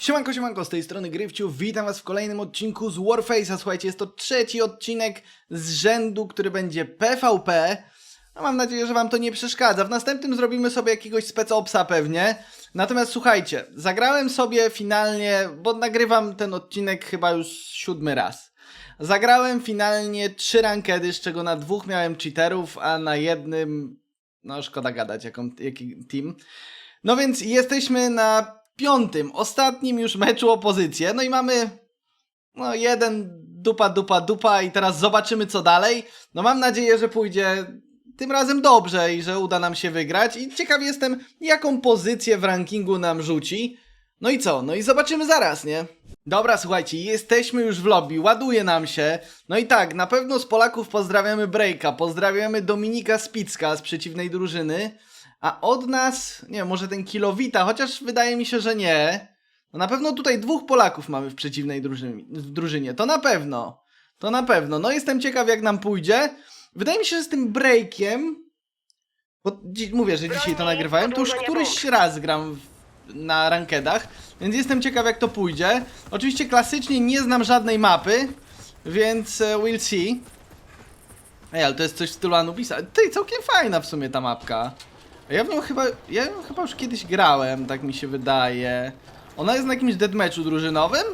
Siemanko, siemanko, z tej strony Gryfciu, witam was w kolejnym odcinku z Warface'a. Słuchajcie, jest to trzeci odcinek z rzędu, który będzie PvP. No, mam nadzieję, że wam to nie przeszkadza. W następnym zrobimy sobie jakiegoś specopsa pewnie. Natomiast słuchajcie, zagrałem sobie finalnie, bo nagrywam ten odcinek chyba już siódmy raz. Zagrałem finalnie trzy rankedy, z czego na dwóch miałem cheaterów, a na jednym, no szkoda gadać, jaką, jaki team. No więc jesteśmy na piątym, ostatnim już meczu opozycję. No i mamy no jeden dupa, dupa, dupa i teraz zobaczymy co dalej. No mam nadzieję, że pójdzie tym razem dobrze i że uda nam się wygrać. I ciekaw jestem, jaką pozycję w rankingu nam rzuci. No i co? No i zobaczymy zaraz, nie? Dobra, słuchajcie, jesteśmy już w lobby, ładuje nam się. No i tak, na pewno z Polaków pozdrawiamy Breaka, pozdrawiamy Dominika Spicka z przeciwnej drużyny. A od nas, nie wiem, może ten Kilowita, chociaż wydaje mi się, że nie. No na pewno tutaj dwóch Polaków mamy w przeciwnej drużynie, w drużynie. To na pewno. To na pewno. No jestem ciekaw, jak nam pójdzie. Wydaje mi się, że z tym breakiem. Bo dzi- mówię, że dzisiaj to nagrywałem. To już któryś raz gram w, na rankedach. Więc jestem ciekaw, jak to pójdzie. Oczywiście klasycznie nie znam żadnej mapy. Więc e, we'll see. Ej, ale to jest coś w stylu Anubisa. Ty, całkiem fajna w sumie ta mapka. Ja w nią chyba, ja chyba już kiedyś grałem, tak mi się wydaje. Ona jest na jakimś deathmatchu drużynowym?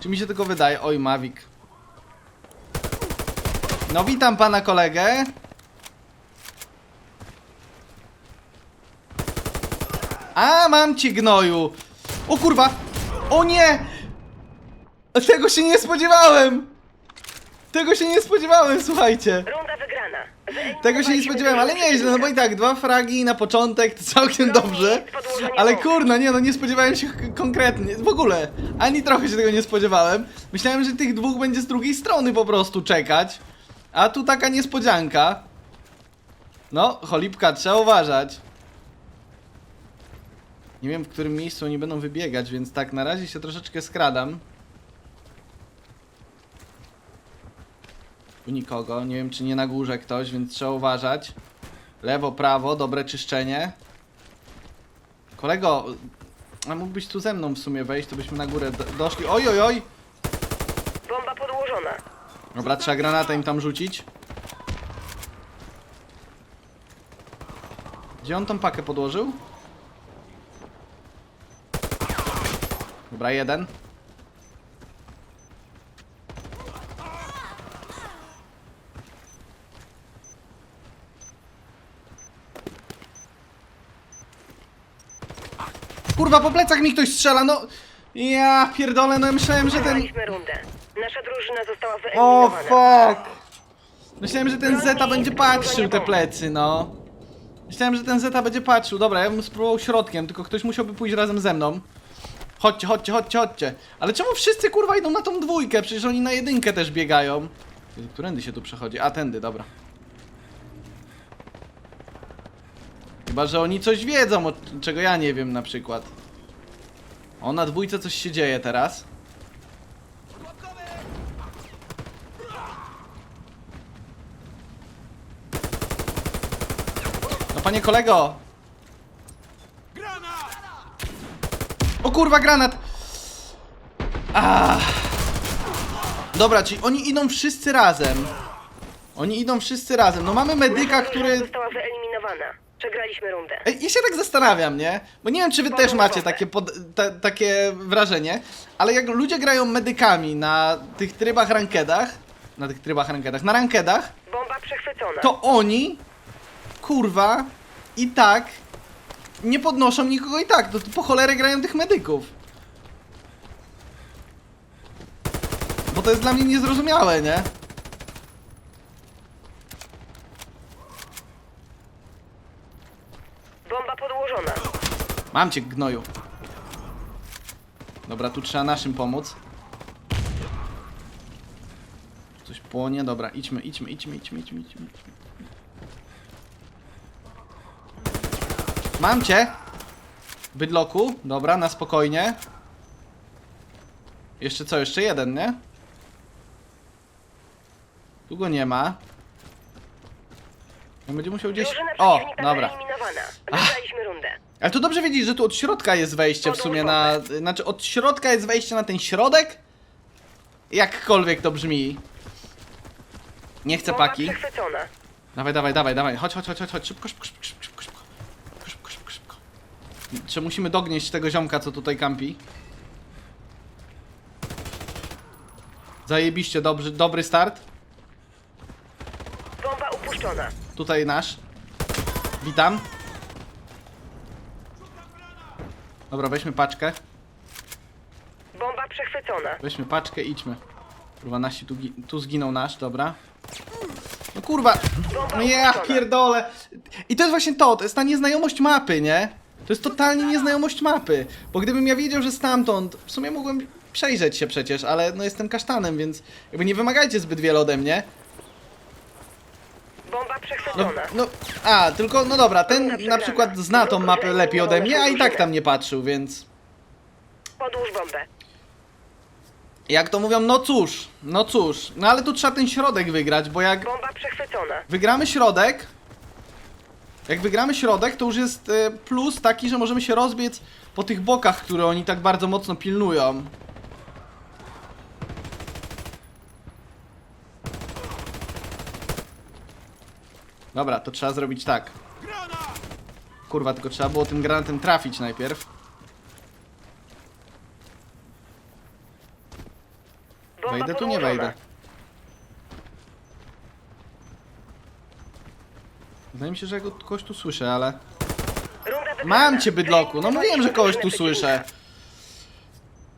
Czy mi się tylko wydaje? Oj, Mavic. No witam pana kolegę. A, mam ci gnoju. O kurwa. O nie! Tego się nie spodziewałem! Tego się nie spodziewałem, słuchajcie. Runda wygrana. Tego się nie spodziewałem, ale nieźle, no bo i tak, dwa fragi na początek to całkiem dobrze. Ale kurna, nie no, nie spodziewałem się konkretnie, w ogóle, ani trochę się tego nie spodziewałem. Myślałem, że tych dwóch będzie z drugiej strony po prostu czekać. A tu taka niespodzianka. No, cholipka, trzeba uważać. Nie wiem, w którym miejscu oni będą wybiegać, więc tak, na razie się troszeczkę skradam. Tu nikogo, nie wiem czy nie na górze ktoś, więc trzeba uważać. Lewo, prawo, dobre czyszczenie. Kolego, a mógłbyś tu ze mną w sumie wejść, to byśmy na górę do doszli. Oj, oj, oj! Bomba podłożona. Dobra, trzeba granatę im tam rzucić. Gdzie on tą pakę podłożył? Dobra, jeden. Kurwa, po plecach mi ktoś strzela, no... Ja pierdolę, no myślałem, że ten... Rundę. Nasza drużyna została O wyeliminowana. fuck! Myślałem, że ten Zeta będzie patrzył te plecy, no. Myślałem, że ten Zeta będzie patrzył. Dobra, ja bym spróbował środkiem, tylko ktoś musiałby pójść razem ze mną. Chodźcie, chodźcie, chodźcie, chodźcie. Ale czemu wszyscy kurwa idą na tą dwójkę? Przecież oni na jedynkę też biegają. Którędy się tu przechodzi? A, tędy, dobra. Chyba, że oni coś wiedzą, o czego ja nie wiem na przykład. O, na dwójce coś się dzieje teraz. No panie kolego! O kurwa, granat! Ah. Dobra, czyli oni idą wszyscy razem. Oni idą wszyscy razem. No mamy medyka, który... została wyeliminowana. Przegraliśmy rundę. Ej, ja się tak zastanawiam, nie? Bo nie wiem, czy wy też macie takie, pod, ta, takie wrażenie, ale jak ludzie grają medykami na tych trybach rankedach, na tych trybach rankedach, na rankedach, Bomba przechwycona. to oni, kurwa, i tak nie podnoszą nikogo i tak. To, to po cholerę grają tych medyków. Bo to jest dla mnie niezrozumiałe, nie? Bomba podłożona. Mam cię, gnoju. Dobra, tu trzeba naszym pomóc. Coś płonie, dobra, idźmy, idźmy, idźmy, idźmy, idźmy, idźmy. idźmy. Mam cię! Bydloku, dobra, na spokojnie. Jeszcze co, jeszcze jeden, nie? Tu go nie ma. On będzie musiał gdzieś... O, dobra. Wygraliśmy rundę. Ale to dobrze wiedzieć, że tu od środka jest wejście w sumie na... Znaczy od środka jest wejście na ten środek? Jakkolwiek to brzmi. Nie chcę paki. przechwycona. Dawaj, dawaj, dawaj, dawaj. Chodź, chodź, chodź, chodź, chodź. Szybko, szybko, szybko, szybko, szybko, szybko. Szybko, szybko, szybko. Czy musimy dognieść tego ziomka, co tutaj kampi? Zajebiście, dobry, dobry start. Bomba upuszczona. Tutaj nasz. Witam. Dobra, weźmy paczkę. Bomba przechwycona. Weźmy paczkę, idźmy. Kurwa, nasi tu, gi- tu zginął nasz, dobra. No kurwa, no ja pierdolę. I to jest właśnie to, to jest ta nieznajomość mapy, nie? To jest totalnie nieznajomość mapy. Bo gdybym ja wiedział, że stamtąd, w sumie mógłbym przejrzeć się przecież, ale no jestem kasztanem, więc jakby nie wymagajcie zbyt wiele ode mnie. Bomba No, przechwycona. no, a, tylko, no dobra, ten na przykład zna tą mapę lepiej ode mnie, a i tak tam nie patrzył, więc... Podłóż bombę. Jak to mówią, no cóż, no cóż. No ale tu trzeba ten środek wygrać, bo jak Bomba przechwycona. wygramy środek, jak wygramy środek, to już jest e, plus taki, że możemy się rozbiec po tych bokach, które oni tak bardzo mocno pilnują. Dobra, to trzeba zrobić tak. Kurwa, tylko trzeba było tym granatem trafić najpierw. Wejdę tu, nie wejdę. Wydaje mi się, że ja go kogoś tu słyszę, ale... Mam cię, bydloku! No mówiłem, że kogoś tu słyszę.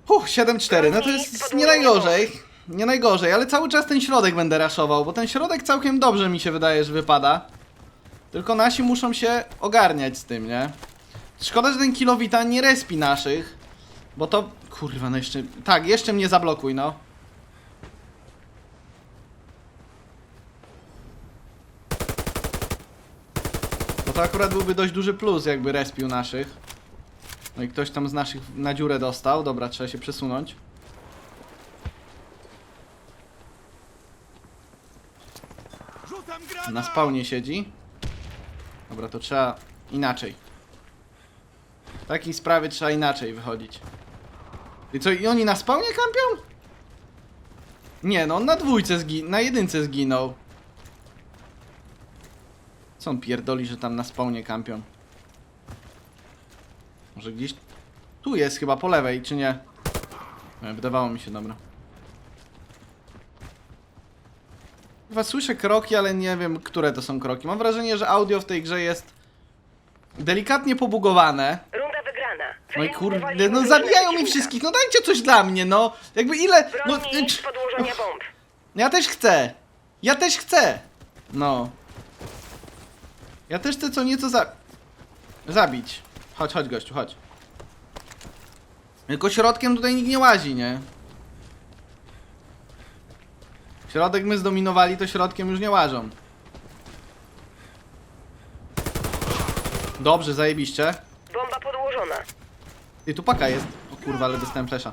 Huh, 7-4, no to jest nie najgorzej. Nie najgorzej, ale cały czas ten środek będę raszował, bo ten środek całkiem dobrze mi się wydaje, że wypada. Tylko nasi muszą się ogarniać z tym, nie? Szkoda, że ten kilowita nie respi naszych, bo to... Kurwa, no jeszcze... Tak, jeszcze mnie zablokuj, no. Bo to akurat byłby dość duży plus, jakby respił naszych. No i ktoś tam z naszych na dziurę dostał. Dobra, trzeba się przesunąć. Na spawnie siedzi. Dobra, to trzeba inaczej. W takiej sprawie trzeba inaczej wychodzić. I co, i oni na spawnie kampią? Nie, no on na dwójce zginął, na jedynce zginął. Co on pierdoli, że tam na spawnie kampią? Może gdzieś... Tu jest chyba, po lewej, czy nie? Nie, wydawało mi się, dobra. Chyba słyszę kroki, ale nie wiem, które to są kroki. Mam wrażenie, że audio w tej grze jest delikatnie pobugowane. Runda wygrana. No i kurde, no zabijają mi wszystkich, no dajcie coś dla mnie, no. Jakby ile... No, Broni podłożenia bomb. ja też chcę. Ja też chcę. No. Ja też chcę co nieco za... Zabić. Chodź, chodź gościu, chodź. Tylko środkiem tutaj nikt nie łazi, nie? Środek my zdominowali, to środkiem już nie łażą. Dobrze, zajebiście. Bomba podłożona. I tu paka jest. O kurwa, ale dostałem flesza.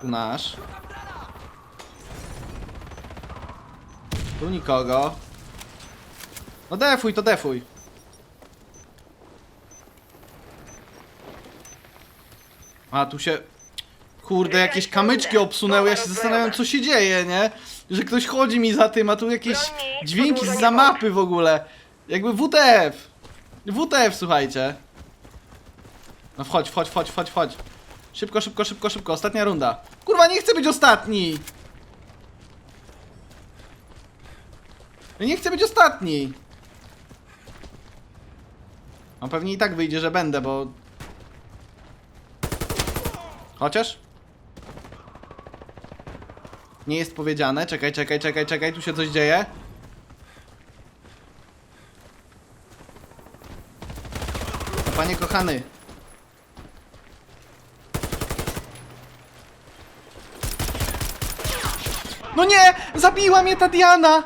Tu nasz. Tu nikogo. No defuj, to defuj. A, tu się... Kurde, jakieś kamyczki obsunęły, ja się zastanawiam co się dzieje, nie? Że ktoś chodzi mi za tym, a tu jakieś dźwięki podłożenie za mapy w ogóle. Jakby WTF. WTF, słuchajcie. No wchodź, wchodź, wchodź, wchodź, wchodź. Szybko, szybko, szybko, szybko, ostatnia runda. Kurwa, nie chcę być ostatni! Nie chcę być ostatni! No pewnie i tak wyjdzie, że będę, bo... Chociaż? Nie jest powiedziane. Czekaj, czekaj, czekaj, czekaj, tu się coś dzieje. No, Panie kochany. No nie! Zabiła mnie ta Diana!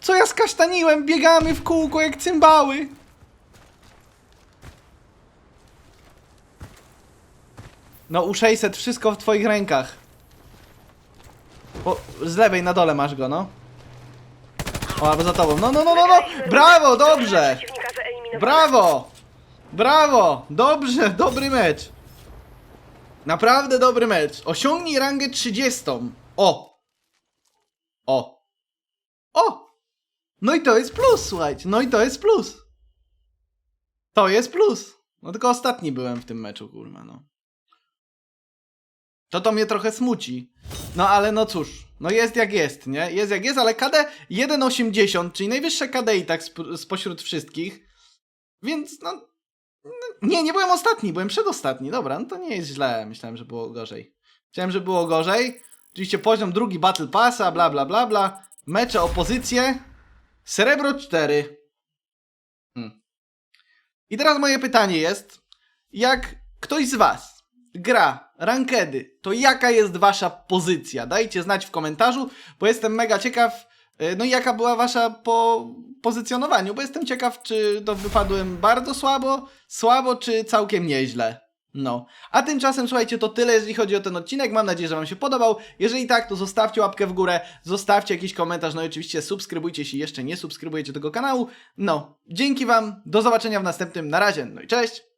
Co ja skasztaniłem? Biegamy w kółko jak cymbały. No U600, wszystko w twoich rękach. Z lewej na dole masz go, no. O, albo za tobą. No, no, no, no, no! Brawo, dobrze! Brawo! Brawo! Dobrze, dobry mecz. Naprawdę dobry mecz. Osiągnij rangę 30. O! O! O! No i to jest plus, słuchajcie. No i to jest plus. To jest plus. No tylko ostatni byłem w tym meczu, kurwa, no. To to mnie trochę smuci. No ale no cóż, no jest jak jest, nie? Jest jak jest, ale KD 1,80, czyli najwyższe KD i tak sp- spośród wszystkich. Więc no. Nie, nie byłem ostatni, byłem przedostatni. Dobra, no to nie jest źle. Myślałem, że było gorzej. Myślałem, że było gorzej. Oczywiście poziom drugi Battle Passa, bla bla bla bla. Mecze, opozycje. Srebro 4. Hmm. I teraz moje pytanie jest, jak ktoś z was gra rankedy, to jaka jest wasza pozycja? Dajcie znać w komentarzu, bo jestem mega ciekaw, y, no i jaka była wasza po pozycjonowaniu, bo jestem ciekaw, czy to wypadłem bardzo słabo, słabo, czy całkiem nieźle. No. A tymczasem słuchajcie, to tyle, jeżeli chodzi o ten odcinek. Mam nadzieję, że Wam się podobał. Jeżeli tak, to zostawcie łapkę w górę, zostawcie jakiś komentarz, no i oczywiście subskrybujcie, jeśli jeszcze nie subskrybujecie tego kanału. No, dzięki Wam, do zobaczenia w następnym, na razie, no i cześć!